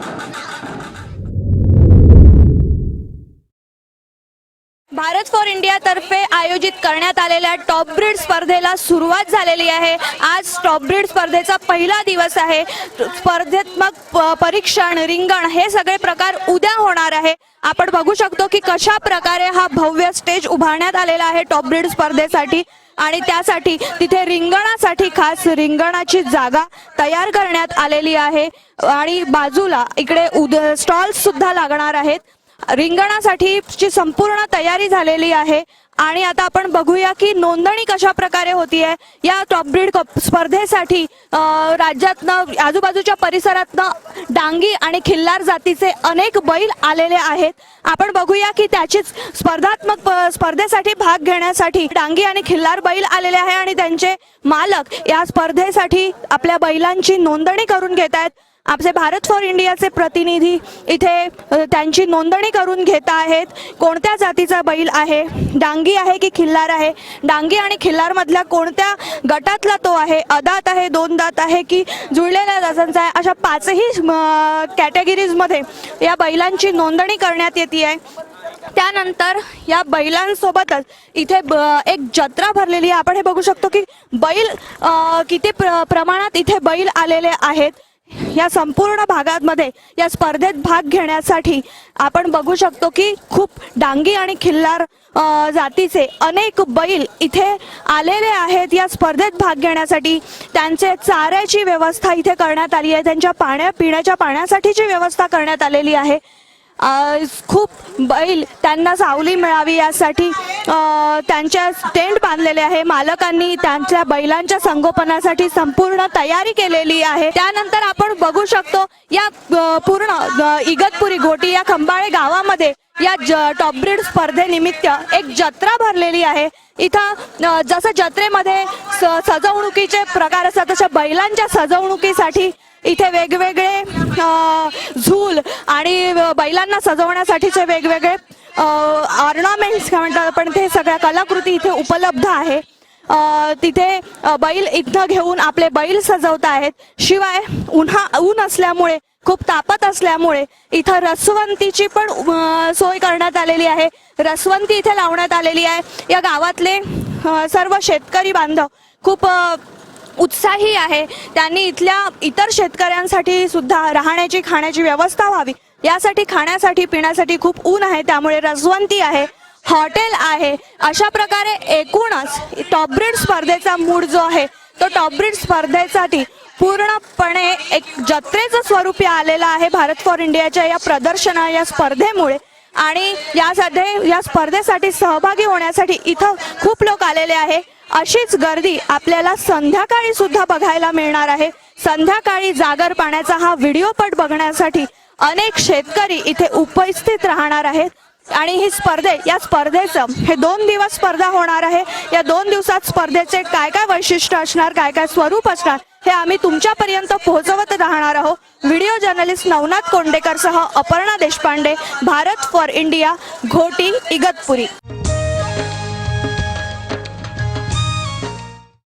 Yeah. Bharat for India तर्फे आयोजित करण्यात आलेल्या टॉप ब्रीड स्पर्धेला सुरुवात झालेली आहे. आज टॉप ब्रीड स्पर्धेचा पहिला दिवस आहे. स्पर्धात्मक परीक्षण रिंगण हे सगळे प्रकार उद्या होणार आहे. आपण बघू शकतो की कशा प्रकारे हा भव्य स्टेज उभारण्यात आलेला आहे टॉप ब्रीड स्पर्धेसाठी. आणि त्यासाठी तिथे रिंगणासाठी खास रिंगणाची जागा तयार करण्यात आलेली आहे. आणि बाजूला इकडे उद स्टॉल्स सुद्धा लागणार आहेत. रिंगणासाठीची संपूर्ण तयारी झालेली आहे. आणि आता आपण बघूया की नोंदणी कशा प्रकारे होती आहे या टॉप ब्रीड कप स्पर्धेसाठी राज्यातनं आजूबाजूच्या परिसरातनं डांगी आणि खिल्लार जातीचे अनेक बैल आलेले आहेत. आपण बघूया की त्याचीच स्पर्धात्मक प- स्पर्धेसाठी भाग घेण्यासाठी डांगी आणि खिल्लार बैल आलेले आहे आणि त्यांचे मालक या स्पर्धेसाठी आपल्या बैलांची नोंदणी करून घेत आहेत आपले भारत फॉर इंडियाचे प्रतिनिधी इथे त्यांची नोंदणी करून घेत आहेत. कोणत्या जातीचा बैल आहे? डांगी आहे की खिल्लार आहे? डांगी आणि खिल्लारमधल्या कोणत्या गटातला तो आहे? अदात आहे दोन दात आहे की जुळलेल्या दातांचा आहे? अशा पाचही कॅटेगरीजमध्ये या बैलांची नोंदणी करण्यात येते आहे. त्यानंतर या बैलांसोबतच इथे ब- एक जत्रा भरलेली आहे. आपण हे बघू शकतो की बैल किती प्र प्रमाणात इथे बैल आलेले आहेत. या संपूर्ण भागामध्ये या स्पर्धेत भाग घेण्यासाठी आपण बघू शकतो की खूप डांगी आणि खिल्लार जातीचे अनेक बैल इथे आलेले आहेत. या स्पर्धेत भाग घेण्यासाठी त्यांचे चाऱ्याची व्यवस्था इथे करण्यात आली आहे. त्यांच्या पाण्या पिण्याच्या पाण्यासाठीची व्यवस्था करण्यात आलेली आहे. खूप बैल त्यांना सावली मिळावी यासाठी त्यांच्या टेंट बांधलेले आहे. मालकांनी त्यांच्या बैलांच्या संगोपनासाठी संपूर्ण तयारी केलेली आहे. त्यानंतर बघू शकतो. या पूर्ण इगतपुरी घोटी या खंबाळे गावामध्ये या ज टॉप ब्रीड स्पर्धेनिमित्त एक जत्रा भरलेली आहे. इथं जसं जत्रेमध्ये स सजवणुकीचे प्रकार असतात तशा बैलांच्या सजवणुकीसाठी इथे वेगवेगळे झूल आणि बैलांना सजवण्यासाठीचे वेगवेगळे ऑर्नामेंट्स काय म्हणतात आपण ते सगळ्या कलाकृती इथे उपलब्ध आहे. तिथे बैल इथं घेऊन आपले बैल सजवत आहेत. शिवाय उन्हा ऊन असल्यामुळे खूप तापत असल्यामुळे इथं रसवंतीची पण सोय करण्यात आलेली आहे. रसवंती इथे लावण्यात आलेली आहे. या गावातले सर्व शेतकरी बांधव खूप उत्साही आहे. त्यांनी इथल्या इतर शेतकऱ्यांसाठी सुद्धा राहण्याची खाण्याची व्यवस्था व्हावी. यासाठी खाण्यासाठी पिण्यासाठी खूप ऊन आहे. त्यामुळे रसवंती आहे. हॉटेल आहे. अशा प्रकारे एकूणच टॉप ब्रीड स्पर्धेचा मूड जो आहे तो टॉप ब्रीड स्पर्धेसाठी पूर्णपणे एक जत्रेचं स्वरूप आलेलं आहे भारत फॉर इंडियाच्या या प्रदर्शना या स्पर्धेमुळे. आणि यासाठी या स्पर्धेसाठी सहभागी होण्यासाठी इथं खूप लोक आलेले आहे. अशीच गर्दी आपल्याला संध्याकाळी सुद्धा बघायला मिळणार आहे. संध्याकाळी जागर पाण्याचा हा व्हिडिओपट बघण्यासाठी अनेक शेतकरी इथे उपस्थित राहणार आहेत. आणि ही स्पर्धे या स्पर्धेचं हे दोन दिवस स्पर्धा होणार आहे. या दोन दिवसात स्पर्धेचे काय काय वैशिष्ट्य असणार काय काय स्वरूप असणार हे आम्ही तुमच्यापर्यंत पोहोचवत राहणार आहोत. व्हिडिओ जर्नलिस्ट नवनाथ कोंडेकर सह अपर्णा देशपांडे भारत फॉर इंडिया घोटी इगतपुरी.